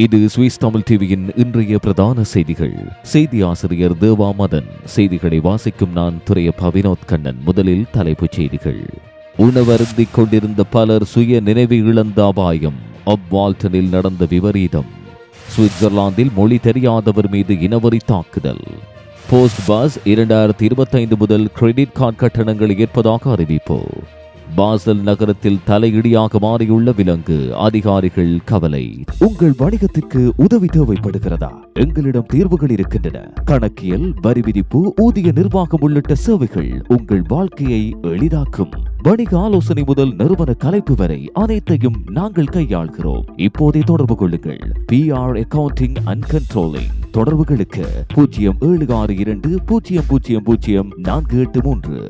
இது சுவிஸ் தமிழ் டிவியின் இன்றைய பிரதான செய்திகள். செய்தி ஆசிரியர் தேவா மதன் செய்திகளை வாசிக்கும் நான் துறைய பவினோத் கண்ணன் முதலில் தலைப்புச் செய்திகள். உணவருந்தி கொண்டிருந்த பலர் சுய நினைவு இழந்த அபாயம் அப்வால்டனில் நடந்த விபரீதம். சுவிட்சர்லாந்தில் மொழி தெரியாதவர் மீது இனவரி தாக்குதல். போஸ்ட் பாஸ் இரண்டாயிரத்தி இருபத்தைந்து முதல் கிரெடிட் கார்டு கட்டணங்கள் ஏற்பதாக அறிவிப்பு. பாசல் நகரத்தில் தலையிடியாக மாறியுள்ள விலங்கு அதிகாரிகள் கவலை. உங்கள் வணிகத்திற்கு உதவி தேவைப்படுகிறதா? எங்களிடம் தீர்வுகள் இருக்கின்றன. கணக்கியல் வரி விதிப்பு ஊதிய நிர்வாகம் உள்ளிட்ட சேவைகள் உங்கள் வாழ்க்கையை எளிதாக்கும். வணிக ஆலோசனை முதல் நிறுவன கலைப்பு வரை அனைத்தையும் நாங்கள் கையாள்கிறோம். இப்போதே தொடர்பு கொள்ளுங்கள். B R accounting and controlling தொடர்புகளுக்கு பூஜ்ஜியம் ஏழு ஆறு இரண்டு பூஜ்ஜியம் பூஜ்ஜியம் பூஜ்ஜியம் நான்கு எட்டு மூன்று.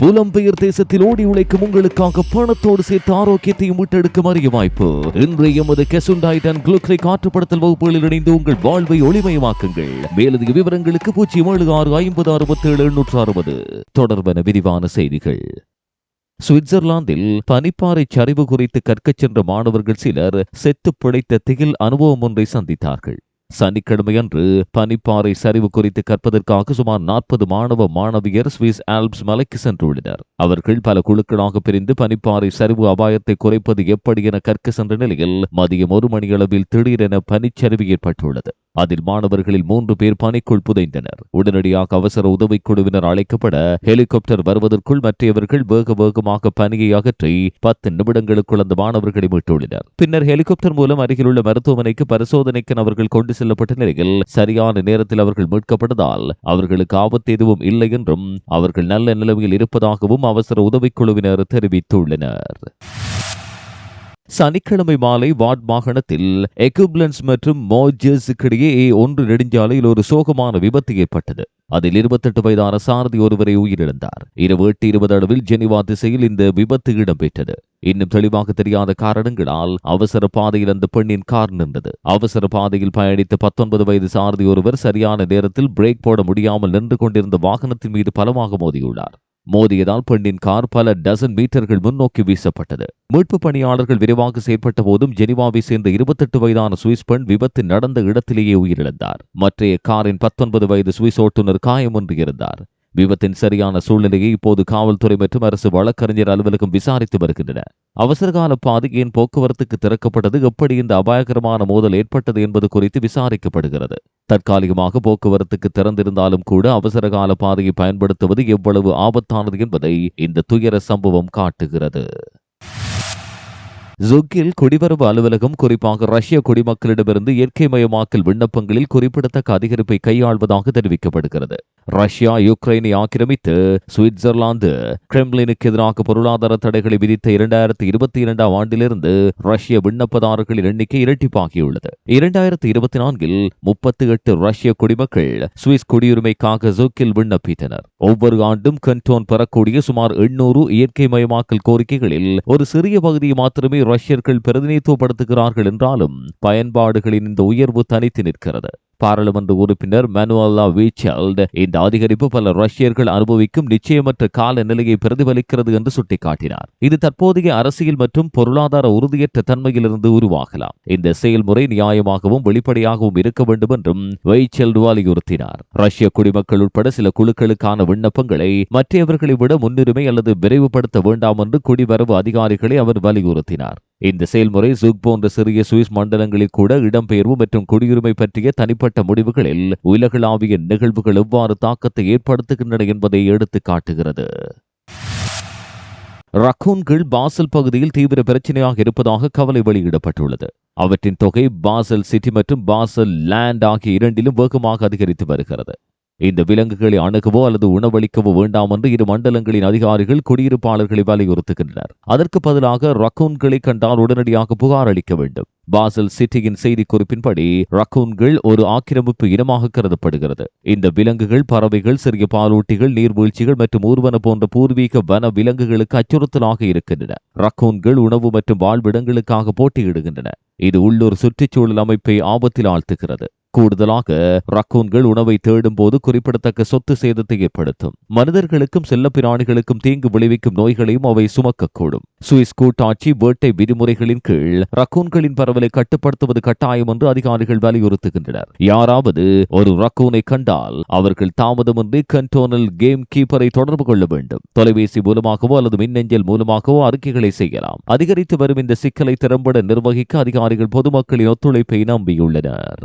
புலம்பெயர் தேசத்தில் ஓடி உழைக்கும் உங்களுக்காக பணத்தோடு சேர்த்து ஆரோக்கியத்தையும் மீட்டெடுக்கும் அரிய வாய்ப்பு. இன்றைய எமது கெசுண்டாய் டன் குளுக்ரை காற்றுப்படுத்தல் வகுப்புகளில் இணைந்து உங்கள் வாழ்வை ஒளிமயமாக்குங்கள். மேலதிக விவரங்களுக்கு பூஜ்ஜியம் ஏழு ஆறு ஐம்பது அறுபத்தி ஏழு எண்ணூற்று அறுபது. தொடர்பென விரிவான செய்திகள். சுவிட்சர்லாந்தில் பனிப்பாறை சரிவு குறித்து கற்கச் சென்ற மாணவர்கள் சிலர் செத்து பிழைத்த திகில் அனுபவம் ஒன்றை சந்தித்தார்கள். சனிக்கிழமையன்று பனிப்பாறை சரிவு குறித்து கற்பதற்காக சுமார் நாற்பது மாணவ மாணவியர் சுவிஸ் ஆல்ப்ஸ் மலைக்கு சென்றுள்ளனர். அவர்கள் பல குழுக்களாக பிரிந்து பனிப்பாறை சரிவு அபாயத்தை குறைப்பது எப்படி என கற்க சென்ற நிலையில் மதியம் ஒரு மணியளவில் திடீரென பனிச்சரிவு ஏற்பட்டுள்ளது. அதில் மாணவர்களில் மூன்று பேர் பணிக்குள் புதைந்தனர். உடனடியாக அவசர உதவிக்குழுவினர் அழைக்கப்பட ஹெலிகாப்டர் வருவதற்குள் மற்றவர்கள் வேக வேகமாக பனியை அகற்றி பத்து நிமிடங்களுக்குள் அந்த மாணவர்களை மீட்டுள்ளனர். பின்னர் ஹெலிகாப்டர் மூலம் அருகிலுள்ள மருத்துவமனைக்கு பரிசோதனைக்கு அவர்கள் கொண்டு செல்லப்பட்ட நிலையில் சரியான நேரத்தில் அவர்கள் மீட்கப்பட்டதால் அவர்களுக்கு ஆபத்து எதுவும் இல்லை என்றும் அவர்கள் நல்ல நிலைமையில் இருப்பதாகவும் அவசர உதவிக்குழுவினர் தெரிவித்துள்ளனர். சனிக்கிழமை மாலை வாட் மாகாணத்தில் எகுப்லன்ஸ் மற்றும் மோஜஸுக்கிடையே ஒன்று நெடுஞ்சாலையில் ஒரு சோகமான விபத்து ஏற்பட்டது. அதில் இருபத்தெட்டு வயதான சாரதி ஒருவரை உயிரிழந்தார். இரவு எட்டு இருபது அளவில் ஜெனிவா திசையில் இந்த விபத்து இடம்பெற்றது. இன்னும் தெளிவாக தெரியாத காரணங்களால் அவசர பாதையில் அந்த பெண்ணின் கார் நின்றது. அவசர பாதையில் பயணித்த பத்தொன்பது வயது சாரதி ஒருவர் சரியான நேரத்தில் பிரேக் போட முடியாமல் நின்று கொண்டிருந்த வாகனத்தின் மீது பலமாக மோதியுள்ளார். மோதியதால் பெண்ணின் கார் பல டசன் மீட்டர்கள் முன்னோக்கி வீசப்பட்டது. மீட்பு பணியாளர்கள் விரைவாக செயற்பட்ட போதும் ஜெனிவாவை சேர்ந்த இருபத்தெட்டு வயதான சுவிஸ் பெண் விபத்து நடந்த இடத்திலேயே உயிரிழந்தார். மற்றைய காரின் பத்தொன்பது வயது சுவிஸ் ஓட்டுநர் காயமொன்று இருந்தார். விபத்தின் சரியான சூழ்நிலையை இப்போது காவல்துறை மற்றும் அரசு வழக்கறிஞர் அலுவலகம் விசாரித்து வருகின்றன அவசரகால பாதை ஏன் போக்குவரத்துக்கு திறக்கப்பட்டது? எப்படி இந்த அபாயகரமான மோதல் ஏற்பட்டது என்பது குறித்து விசாரிக்கப்படுகிறது. தற்காலிகமாக போக்குவரத்துக்கு திறந்திருந்தாலும் கூட அவசரகால பாதையை பயன்படுத்துவது எவ்வளவு ஆபத்தானது என்பதை இந்த துயர சம்பவம் காட்டுகிறது. ஜுக்கில் குடிவரவு அலுவலகம் குறிப்பாக ரஷ்ய குடிமக்களிடமிருந்து இயற்கை மயமாக்கல் விண்ணப்பங்களில் குறிப்பிடத்தக்க அதிகரிப்பை கையாள்வதாக தெரிவிக்கப்படுகிறது. ரஷ்யா யுக்ரைனை ஆக்கிரமித்து சுவிட்சர்லாந்து கிரெம்லினுக்கு எதிராக பொருளாதார தடைகளை விதித்த இரண்டாயிரத்தி இருபத்தி இரண்டாம் ஆண்டிலிருந்து ரஷ்ய விண்ணப்பதாரர்களின் எண்ணிக்கை இரட்டிப்பாகியுள்ளது. இரண்டாயிரத்தி இருபத்தி நான்கில் முப்பத்தி எட்டு ரஷ்ய குடிமக்கள் சுவிஸ் குடியுரிமைக்காக ஜூக்கில் விண்ணப்பித்தனர். ஒவ்வொரு ஆண்டும் கண்டோன் பெறக்கூடிய சுமார் எண்ணூறு இயற்கை மயமாக்கல் கோரிக்கைகளில் ஒரு சிறிய பகுதியை மாத்திரமே ரஷ்யர்கள் பிரதிநிதித்துவப்படுத்துகிறார்கள் என்றாலும் பயன்பாடுகளின் இந்த உயர்வு தனித்து நிற்கிறது. பாராளுமன்ற உறுப்பினர் மனுவல்லா வீச்சல்ட் இந்த அதிகரிப்பு பல ரஷ்யர்கள் அனுபவிக்கும் நிச்சயமற்ற கால நிலையை பிரதிபலிக்கிறது என்று சுட்டிக்காட்டினார். இது தற்போதைய அரசியல் மற்றும் பொருளாதார உறுதியற்ற தன்மையிலிருந்து உருவாகலாம். இந்த செயல்முறை நியாயமாகவும் வெளிப்படையாகவும் இருக்க வேண்டும் என்றும் வெய்ச்செல்ட் வலியுறுத்தினார். ரஷ்ய குடிமக்கள் உட்பட சில குழுக்களுக்கான விண்ணப்பங்களை மற்றவர்களை விட முன்னுரிமை அல்லது விரைவுபடுத்த வேண்டாம் என்று குடிவரவு அதிகாரிகளை அவர் வலியுறுத்தினார். இந்த செயல்முறை சுக் போன்ற சிறிய சுவிஸ் மண்டலங்களில் கூட இடம்பெயர்வு மற்றும் குடியுரிமை பற்றிய தனிப்பட்ட முடிவுகளில் உலகளாவிய நிகழ்வுகள் எவ்வாறு தாக்கத்தை ஏற்படுத்துகின்றன என்பதை எடுத்து காட்டுகிறது. ரக்கூன்கள் பாசல் பகுதியில் தீவிர பிரச்சனையாக இருப்பதாக கவலை வெளியிடப்பட்டுள்ளது. அவற்றின் தொகை பாசல் சிட்டி மற்றும் பாசல் லேண்ட் ஆகிய இரண்டிலும் வேகமாக அதிகரித்து வருகிறது. இந்த விலங்குகளை அணுகவோ அல்லது உணவளிக்கவோ வேண்டாம் என்று இரு மண்டலங்களின் அதிகாரிகள் குடியிருப்பாளர்களை வலியுறுத்துகின்றனர். அதற்கு பதிலாக ரக்கூன்களை கண்டால் உடனடியாக புகார் அளிக்க வேண்டும். பாசல் சிட்டியின் செய்திக்குறிப்பின்படி ரக்கூன்கள் ஒரு ஆக்கிரமிப்பு இனமாக கருதப்படுகிறது. இந்த விலங்குகள் பறவைகள் சிறிய பாலூட்டிகள் நீர்வீழ்ச்சிகள் மற்றும் ஊர்வன போன்ற பூர்வீக வன விலங்குகளுக்கு அச்சுறுத்தலாக இருக்கின்றன. ரக்கூன்கள் உணவு மற்றும் வாழ்விடங்களுக்காக போட்டியிடுகின்றன. இது உள்ளூர் சுற்றுச்சூழல் அமைப்பை ஆபத்தில் ஆழ்த்துகிறது. கூடுதலாக ரக்கூன்கள் உணவை தேடும் போது குறிப்பிடத்தக்க சொத்து சேதத்தை ஏற்படுத்தும். மனிதர்களுக்கும் செல்லப்பிராணிகளுக்கும் தீங்கு விளைவிக்கும் நோய்களையும் அவை சுமக்கக்கூடும். சுவிஸ் கூட்டாட்சி வேட்டை விதிமுறைகளின் கீழ் ரக்கூன்களின் பரவலை கட்டுப்படுத்துவது கட்டாயம் என்று அதிகாரிகள் வலியுறுத்துகின்றனர். யாராவது ஒரு ரக்கூனை கண்டால் அவர்கள் தாமதமின்றி கண்டோனல் கேம் கீப்பரை தொடர்பு கொள்ள வேண்டும். தொலைபேசி மூலமாகவோ அல்லது மின்னஞ்சல் மூலமாகவோ அறிக்கைகளை செய்யலாம். அதிகரித்து வரும் இந்த சிக்கலை திறம்பட நிர்வகிக்க அதிகாரிகள் பொதுமக்களின் ஒத்துழைப்பை நம்பியுள்ளனர்.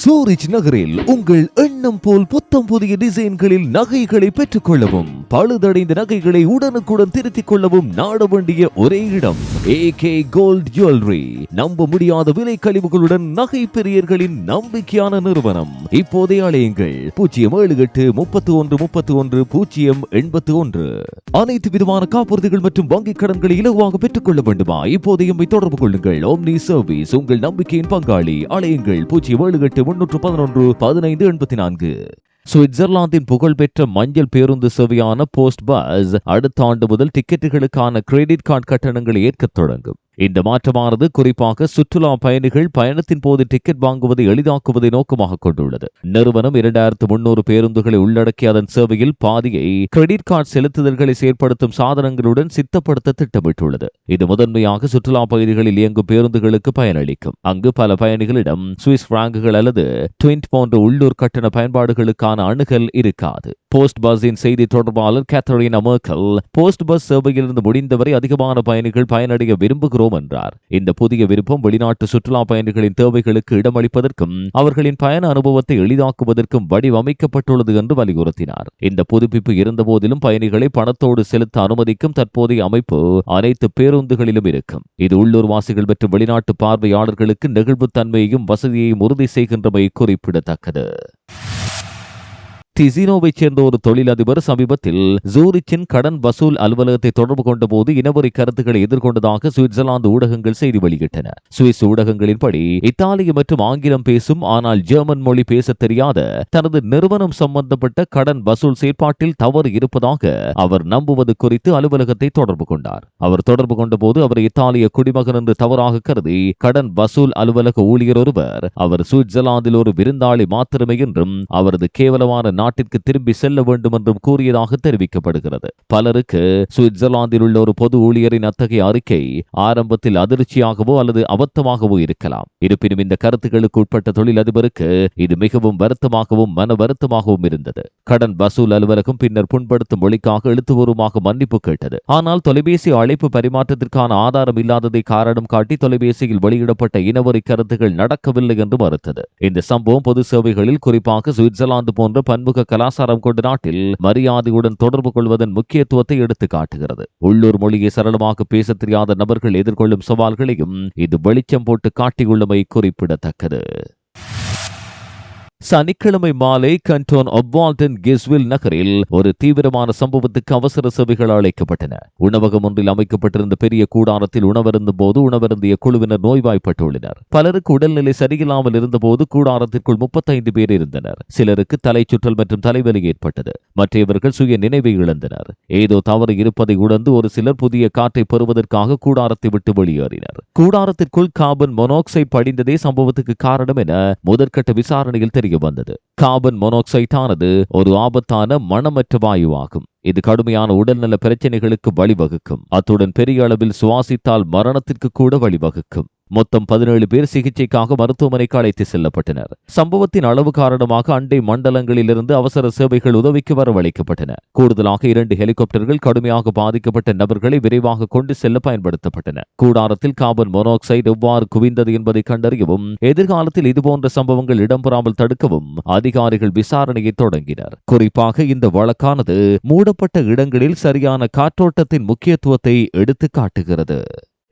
சூரிச் நகரில் உங்கள் எண்ணம் போல் புத்தம் புதிய டிசைன்களில் நகைகளை பெற்றுக் கொள்ளவும் பழுதடைந்த நகைகளை உடனுக்குடன் திருத்திக் கொள்ளவும் நாட வேண்டிய ஒரே இடம் ஏ கே கோல்ட் ஜுவல்லரி நம்ப முடியாத விலை கழிவுகளுடன் நகை பெரியர்களின் நம்பிக்கையான நிறுவனம். இப்போதே ஆலயங்கள் பூஜ்ஜியம் ஏழு எட்டு முப்பத்தி ஒன்று முப்பத்தி ஒன்று பூஜ்ஜியம் எண்பத்தி ஒன்று அனைத்து விதமான காப்புறுதிகள் மற்றும் வங்கிக் கடன்களை இலகுவாக பெற்றுக் கொள்ள வேண்டுமா இப்போதையும் தொடர்பு கொள்ளுங்கள். ஓம்னி சர்வீஸ் உங்கள் நம்பிக்கையின் பங்காளி. அழையுங்கள் பூஜ்ஜியம் ஏழு எட்டு முன்னூற்று பதினொன்று பதினைந்து எண்பத்தி நான்கு. சுவிட்சர்லாந்தின் புகழ்பெற்ற மஞ்சள் பேருந்து சேவையான போஸ்ட் பஸ் அடுத்த ஆண்டு முதல் டிக்கெட்டுகளுக்கான கிரெடிட் கார்டு கட்டணங்களை ஏற்கத் தொடங்கும். இந்த மாற்றமானது குறிப்பாக சுற்றுலா பயணிகள் பயணத்தின் போது டிக்கெட் வாங்குவதை எளிதாக்குவதை நோக்கமாக கொண்டுள்ளது. நிறுவனம் இரண்டாயிரத்து முன்னூறு பேருந்துகளை உள்ளடக்கிய அதன் சேவையில் பாதியை கிரெடிட் கார்டு செலுத்துதல்களை செயற்படுத்தும் சாதனங்களுடன் சித்தப்படுத்த திட்டமிட்டுள்ளது. இது முதன்மையாக சுற்றுலா பகுதிகளில் இயங்கும் பேருந்துகளுக்கு பயனளிக்கும். அங்கு பல பயணிகளிடம் சுவிஸ் பிராங்குகள் அல்லது ட்விண்ட் போன்ற உள்ளூர் கட்டண பயன்பாடுகளுக்கான அணுகல் இருக்காது. போஸ்ட் பஸ்ஸின் செய்தி தொடர்பாளர் கேத்தரின் மேர்க்கல் போஸ்ட் பஸ் சேவையிலிருந்து முடிந்தவரை அதிகமான பயணிகள் பயனடைய விரும்புகிறோம் என்றார். இந்த புதிய விருப்பம் வெளிநாட்டு சுற்றுலா பயணிகளின் தேவைகளுக்கு இடமளிப்பதற்கும் அவர்களின் பயண அனுபவத்தை எளிதாக்குவதற்கும் வடிவமைக்கப்பட்டுள்ளது என்று வலியுறுத்தினார். இந்த புதுப்பிப்பு இருந்தபோதிலும் பயணிகளை பணத்தோடு செலுத்த அனுமதிக்கும் தற்போதைய அமைப்பு அனைத்து பேருந்துகளிலும் இருக்கும். இது உள்ளூர் வாசிகள் மற்றும் வெளிநாட்டு பார்வையாளர்களுக்கு நெகிழ்வுத்தன்மையையும் வசதியையும் உறுதி செய்கின்றமை குறிப்பிடத்தக்கது. டிசினோவைச் சேர்ந்த ஒரு தொழிலதிபர் சமீபத்தில் ஜூரிச்சின் கடன் வசூல் அலுவலகத்தை தொடர்பு கொண்டபோது இனவரி கருத்துக்களை எதிர்கொண்டதாக சுவிட்சர்லாந்து ஊடகங்கள் செய்தி வெளியிட்டன. சுவிஸ் ஊடகங்களின்படி இத்தாலிய மற்றும் ஆங்கிலம் பேசும் ஆனால் ஜெர்மன் மொழி பேசத் தெரியாத தனது நிறுவனம் சம்பந்தப்பட்ட கடன் வசூல் செயற்பாட்டில் தவறு இருப்பதாக அவர் நம்புவது குறித்து அலுவலகத்தை தொடர்பு கொண்டார். அவர் தொடர்பு கொண்டபோது அவர் இத்தாலிய குடிமகன் என்று தவறாக கருதி கடன் வசூல் அலுவலக ஊழியர் ஒருவர் அவர் சுவிட்சர்லாந்தில் ஒரு விருந்தாளி மாத்திரமே என்றும் அவரது கேவலமான நாட்டிற்கு திரும்பி செல்ல வேண்டும் என்றும் கூறியதாக தெரிவிக்கப்படுகிறது. பலருக்கு சுவிட்சர்லாந்தில் உள்ள ஒரு பொது ஊழியரின் அத்தகைய அறிக்கை ஆரம்பத்தில் அதிர்ச்சியாகவோ அல்லது அபத்தமாகவோ இருக்கலாம். இருப்பினும் இந்த கருத்துக்களுக்கு உட்பட்ட தொழிலதிபருக்கு இது மிகவும் வருத்தமாகவும் மன வருத்தமாகவும் இருந்தது. கடன் வசூல் அலுவலகம் பின்னர் புண்படுத்தும் மொழிக்காக எழுத்துப்பூர்வமாக மன்னிப்பு கேட்டது. ஆனால் தொலைபேசி அழைப்பு பரிமாற்றத்திற்கான ஆதாரம் இல்லாததை காரணம் காட்டி தொலைபேசியில் வெளியிடப்பட்ட இனவரி கருத்துகள் நடக்கவில்லை என்று மறுத்தது. இந்த சம்பவம் பொது சேவைகளில் குறிப்பாக சுவிட்சர்லாந்து போன்ற பன்முக கலாச்சாரம் கொண்ட நாட்டில் மரியாதையுடன் தொடர்பு கொள்வதன் முக்கியத்துவத்தை எடுத்து காட்டுகிறது. உள்ளூர் மொழியை சரளமாக பேசத் தெரியாத நபர்கள் எதிர்கொள்ளும் சவால்களையும் இது வெளிச்சம் போட்டு காட்டியுள்ளமை குறிப்பிடத்தக்கது. சனிக்கிழமை மாலை கண்டோன் ஒப்வால்டன் கிஸ்வில் நகரில் ஒரு தீவிரமான சம்பவத்துக்கு அவசர சேவைகள் அழைக்கப்பட்டன. உணவகம் ஒன்றில் அமைக்கப்பட்டிருந்த பெரிய கூடாரத்தில் உணவருந்தும் போது உணவருந்திய குழுவினர் நோய்வாய்ப்பட்டுள்ளனர். பலருக்கு உடல்நிலை சரியில்லாமல் இருந்தபோது கூடாரத்திற்குள் முப்பத்தைந்து பேர் இருந்தனர். சிலருக்கு தலை சுற்றல் மற்றும் தலைவலி ஏற்பட்டது. மற்றவர்கள் சுய நினைவை இழந்தனர். ஏதோ தவறு இருப்பதை உணர்ந்து ஒரு சிலர் புதிய காற்றை பெறுவதற்காக கூடாரத்தை விட்டு வெளியேறினர். கூடாரத்திற்குள் கார்பன் மொனாக்சைடு படிந்ததே சம்பவத்துக்கு காரணம் என முதற்கட்ட விசாரணையில் தெரிய வந்தது. கார்பன் மொனாக்சைடானது ஒரு ஆபத்தான மனமற்ற வாயுவாகும். இது கடுமையான உடல்நல பிரச்சனைகளுக்கு வழிவகுக்கும். அத்துடன் பெரிய அளவில் சுவாசித்தால் மரணத்திற்கு கூட வழிவகுக்கும். மொத்தம் பதினேழு பேர் சிகிச்சைக்காக மருத்துவமனைக்கு அழைத்து செல்லப்பட்டனர். சம்பவத்தின் அளவு காரணமாக அண்டை மண்டலங்களிலிருந்து அவசர சேவைகள் உதவிக்கு வரவழைக்கப்பட்டன. கூடுதலாக இரண்டு ஹெலிகாப்டர்கள் கடுமையாக பாதிக்கப்பட்ட நபர்களை விரைவாக கொண்டு செல்ல பயன்படுத்தப்பட்டன. கூடாரத்தில் கார்பன் மொனோக்சைடு எவ்வாறு குவிந்தது என்பதை கண்டறியவும் எதிர்காலத்தில் இதுபோன்ற சம்பவங்கள் இடம்பெறாமல் தடுக்கவும் அதிகாரிகள் விசாரணையை தொடங்கினர். குறிப்பாக இந்த வழக்கானது மூடப்பட்ட இடங்களில் சரியான காற்றோட்டத்தின் முக்கியத்துவத்தை எடுத்து காட்டுகிறது